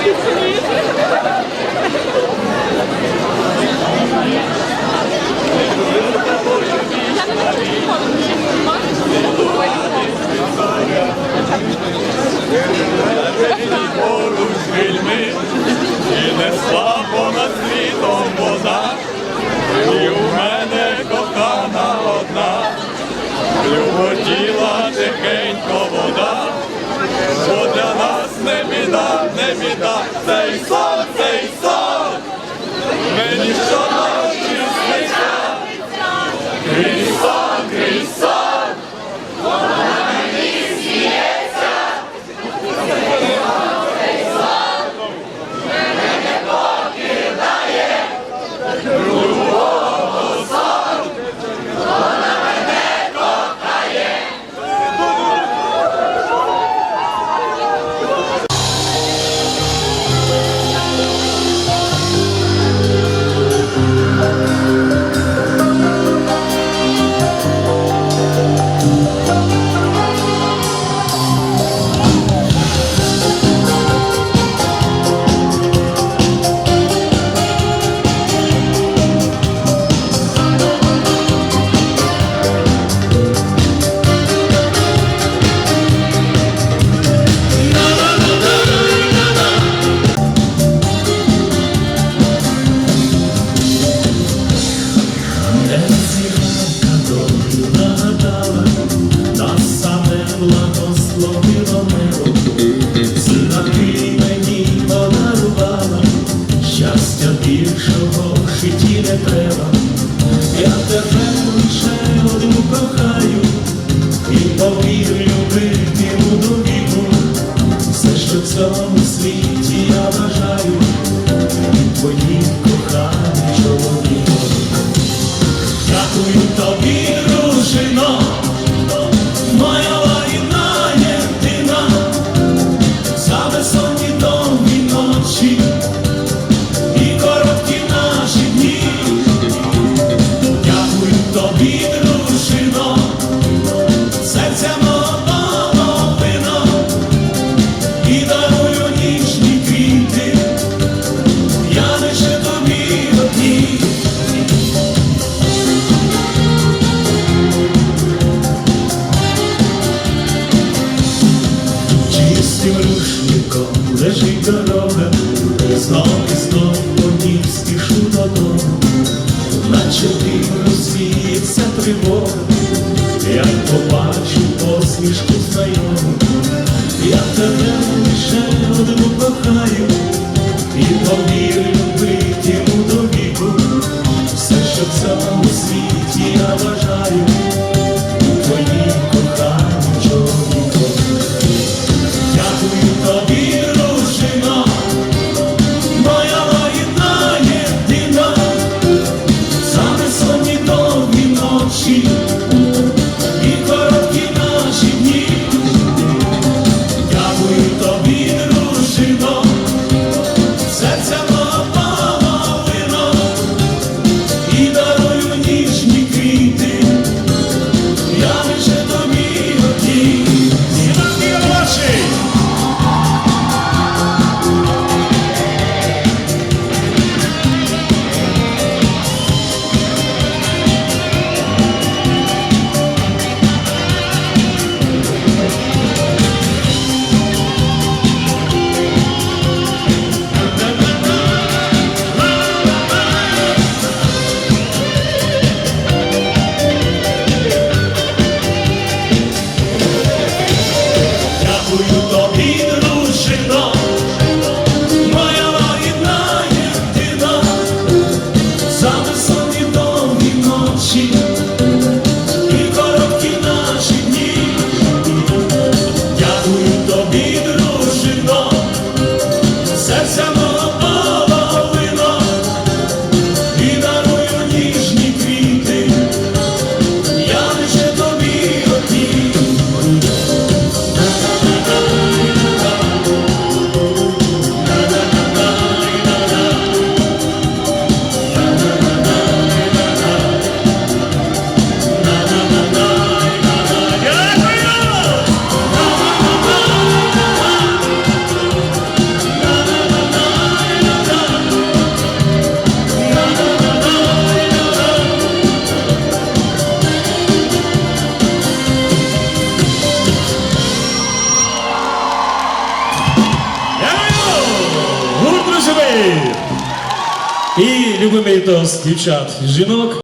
Спасибо. Sem Zemita. so сірушником лежить дорога, знов і знов по ній спішу додому, наче ти розвіється тривога, як побачу посмішку знайому, я тебе лише одну кохаю. sentido. І любимий тост дівчат і жінок.